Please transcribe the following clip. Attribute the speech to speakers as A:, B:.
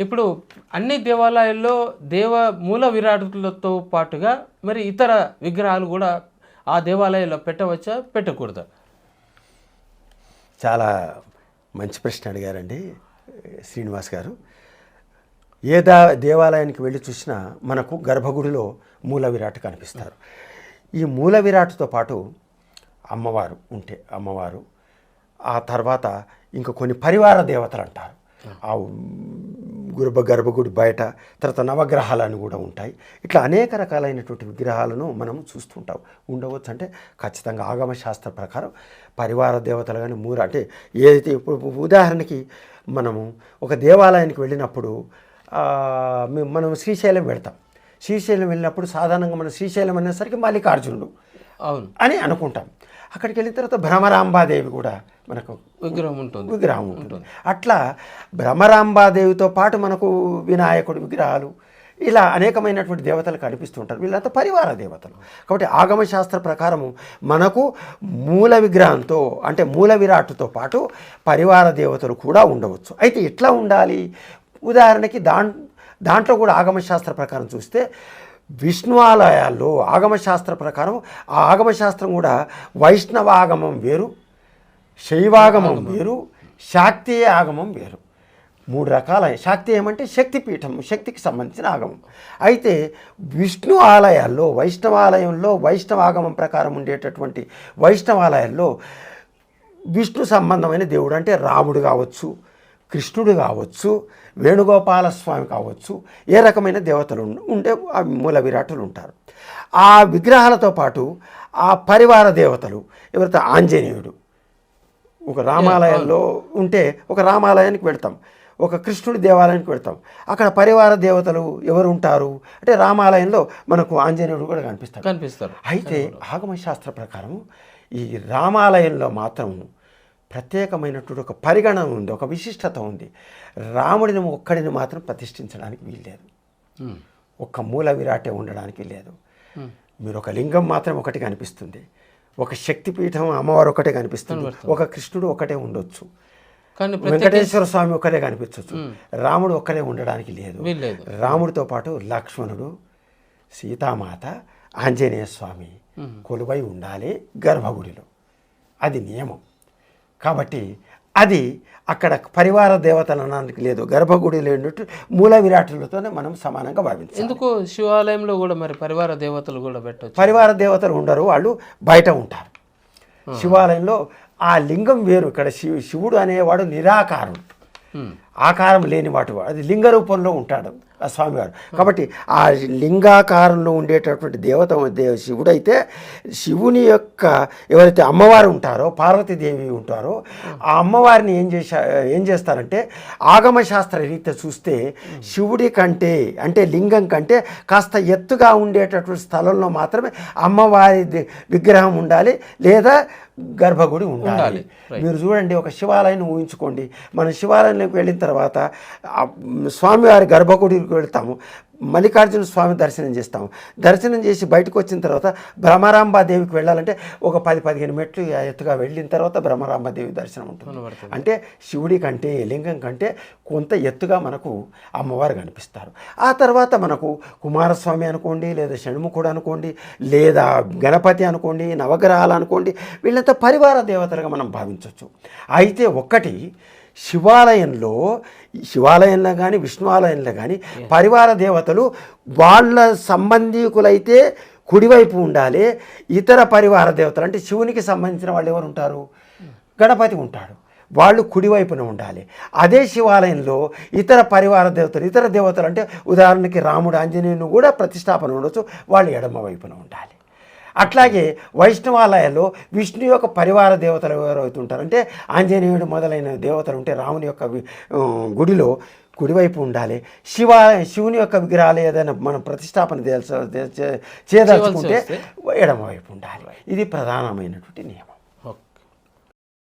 A: ఇప్పుడు అన్ని దేవాలయాల్లో దేవ మూల విరాటులతో పాటుగా మరి ఇతర విగ్రహాలు కూడా ఆ దేవాలయాల్లో పెట్టవచ్చా? పెట్టకూడదా?
B: చాలా మంచి ప్రశ్న అడిగారండి శ్రీనివాస్ గారు. ఏ దా దేవాలయానికి వెళ్ళి చూసినా మనకు గర్భగుడిలో మూల విరాట్ కనిపిస్తారు. ఈ మూల విరాట్తో పాటు అమ్మవారు ఉంటే అమ్మవారు ఆ తర్వాత ఇంకా కొన్ని పరివార దేవతలు అంటారు. ఆ గర్భ గర్భగుడి బయట తర్వాత నవగ్రహాలని కూడా ఉంటాయి. ఇట్లా అనేక రకాలైనటువంటి విగ్రహాలను మనం చూస్తుంటాం ఉండవచ్చు అంటే ఖచ్చితంగా ఆగమ శాస్త్ర ప్రకారం పరివార దేవతలు కానీ మూర అంటే ఏదైతే ఇప్పుడు ఉదాహరణకి మనము ఒక దేవాలయానికి వెళ్ళినప్పుడు మనం శ్రీశైలం వెళ్తాం. శ్రీశైలం వెళ్ళినప్పుడు సాధారణంగా మనం శ్రీశైలం అనేసరికి మల్లికార్జునుడు
A: అవును.
B: అని అనుకుంటాం. అక్కడికి వెళ్ళిన తర్వాత భ్రమరాంబాదేవి కూడా మనకు
A: విగ్రహం ఉంటుంది.
B: విగ్రహం ఉంటుంది. అట్లా భ్రమరాంబాదేవితో పాటు మనకు వినాయకుడి విగ్రహాలు ఇలా అనేకమైనటువంటి దేవతలు కనిపిస్తుంటారు. వీళ్ళంతా పరివార దేవతలు. కాబట్టి ఆగమ శాస్త్ర ప్రకారము మనకు మూల విగ్రహంతో అంటే మూల విరాట్టుతో పాటు పరివార దేవతలు కూడా ఉండవచ్చు. అయితే ఎట్లా ఉండాలి? ఉదాహరణకి దాం దాంట్లో కూడా ఆగమ శాస్త్ర ప్రకారం చూస్తే విష్ణు ఆలయాల్లో ఆగమ శాస్త్ర ప్రకారం ఆ ఆగమ శాస్త్రం కూడా వైష్ణవ ఆగమం వేరు శైవాగమం వేరు శాక్తీయ ఆగమం వేరు. మూడు రకాల శాక్తి ఏమంటే శక్తిపీఠం శక్తికి సంబంధించిన ఆగమం. అయితే విష్ణు ఆలయాల్లో వైష్ణవాలయంలో వైష్ణవాగమం ప్రకారం ఉండేటటువంటి వైష్ణవాలయాల్లో విష్ణు సంబంధమైన దేవుడు అంటే రాముడు కావచ్చు కృష్ణుడు కావచ్చు వేణుగోపాల స్వామి కావచ్చు ఏ రకమైన దేవతలు ఉండ- మూల విరాటులు ఉంటారు. ఆ విగ్రహాలతో పాటు ఆ పరివార దేవతలు ఎవరైతే ఆంజనేయుడు ఒక రామాలయంలో ఉంటే ఒక రామాలయానికి వెళ్తాం. ఒక కృష్ణుడి దేవాలయానికి వెళ్తాం. అక్కడ పరివార దేవతలు ఎవరు ఉంటారు? అంటే రామాలయంలో మనకు ఆంజనేయుడు కూడా కనిపిస్తాడు.
A: కనిపిస్తారు
B: అయితే ఆగమ శాస్త్ర ప్రకారం ఈ రామాలయంలో మాత్రం ప్రత్యేకమైనటువంటి ఒక పరిగణన ఉంది ఒక విశిష్టత ఉంది. రాముడిని ఒక్కడిని మాత్రం ప్రతిష్ఠించడానికి వీల్లేదు.
A: ఉమ్.
B: ఒక్క మూల విరాటే ఉండడానికి లేదు. మీరు ఒక లింగం మాత్రం ఒకటి కనిపిస్తుంది. ఒక శక్తిపీఠం అమ్మవారు ఒకటే కనిపిస్తుంది. ఒక కృష్ణుడు ఒకటే ఉండొచ్చు. వెంకటేశ్వర స్వామి ఒక్కడే కనిపించవచ్చు రాముడు ఒక్కడే ఉండడానికి లేదు. రాముడితో పాటు లక్ష్మణుడు సీతామాత ఆంజనేయ స్వామి కొలువై ఉండాలి గర్భగుడిలో. అది నియమం. కాబట్టి అది అక్కడ పరివార దేవతలు అనడానికి లేదు. గర్భగుడి లేనట్టు మూల విరాటులతోనే మనం సమానంగా భావించాలి.
A: ఎందుకు శివాలయంలో కూడా మరి పరివార దేవతలు కూడా పెట్టవచ్చు
B: పరివార దేవతలు ఉండరు వాళ్ళు బయట ఉంటారు. శివాలయంలో ఆ లింగం వేరు. ఇక్కడ శివ శివుడు అనేవాడు నిరాకారుడు. ఆకారం లేని వాటి వాడు. అది లింగ రూపంలో ఉంటాడు ఆ స్వామివారు. కాబట్టి ఆ లింగాకారంలో ఉండేటటువంటి దేవత దేవ శివుడు అయితే శివుని యొక్క ఎవరైతే అమ్మవారు ఉంటారో పార్వతీదేవి ఉంటారో ఆ అమ్మవారిని ఏం చేశా ఏం చేస్తారంటే ఆగమ శాస్త్ర రీత్యా చూస్తే శివుడి కంటే అంటే లింగం కంటే కాస్త ఎత్తుగా ఉండేటటువంటి స్థలంలో మాత్రమే అమ్మవారి విగ్రహం ఉండాలి లేదా గర్భగుడి ఉండాలి. మీరు చూడండి ఒక శివాలయం ఊహించుకోండి. మనం శివాలయంలోకి వెళ్ళిన తర్వాత స్వామివారి గర్భగుడికి వెళ్తాము మల్లికార్జున స్వామి దర్శనం చేస్తాము. దర్శనం చేసి బయటకు వచ్చిన తర్వాత భ్రమరాంబాదేవికి వెళ్ళాలంటే ఒక పది పదిహేను మెట్లు ఎత్తుగా వెళ్ళిన తర్వాత భ్రమరాంబాదేవి దర్శనం ఉంటుంది. అంటే శివుడి కంటే లింగం కంటే కొంత ఎత్తుగా మనకు అమ్మవారు కనిపిస్తారు. ఆ తర్వాత మనకు కుమారస్వామి అనుకోండి లేదా షణ్ముఖుడు అనుకోండి లేదా గణపతి అనుకోండి నవగ్రహాలు అనుకోండి వీళ్ళంతా పరివార దేవతలుగా మనం భావించవచ్చు. అయితే ఒక్కటి శివాలయంలో శివాలయంలో కానీ విష్ణు ఆలయంలో కానీ పరివార దేవతలు వాళ్ళ సంబంధీకులైతే కుడివైపు ఉండాలి. ఇతర పరివార దేవతలు అంటే శివునికి సంబంధించిన వాళ్ళు ఎవరు ఉంటారు? గణపతి ఉంటాడు. వాళ్ళు కుడివైపున ఉండాలి. అదే శివాలయంలో ఇతర పరివార దేవతలు ఇతర దేవతలు అంటే ఉదాహరణకి రాముడు ఆంజనేయుని కూడా ప్రతిష్టాపన ఉండొచ్చు. వాళ్ళు ఎడమ వైపున ఉండాలి. అట్లాగే వైష్ణవాలయాల్లో విష్ణు యొక్క పరివార దేవతలు ఎవరైతే ఉంటారు అంటే ఆంజనేయుడు మొదలైన దేవతలు ఉంటే రాముని యొక్క గుడిలో కుడివైపు ఉండాలి. శివ శివుని యొక్క విగ్రహాలు ఏదైనా మనం ప్రతిష్టాపన చేయదలుచుకుంటే ఎడమవైపు ఉండాలి. ఇది ప్రధానమైనటువంటి నియమం.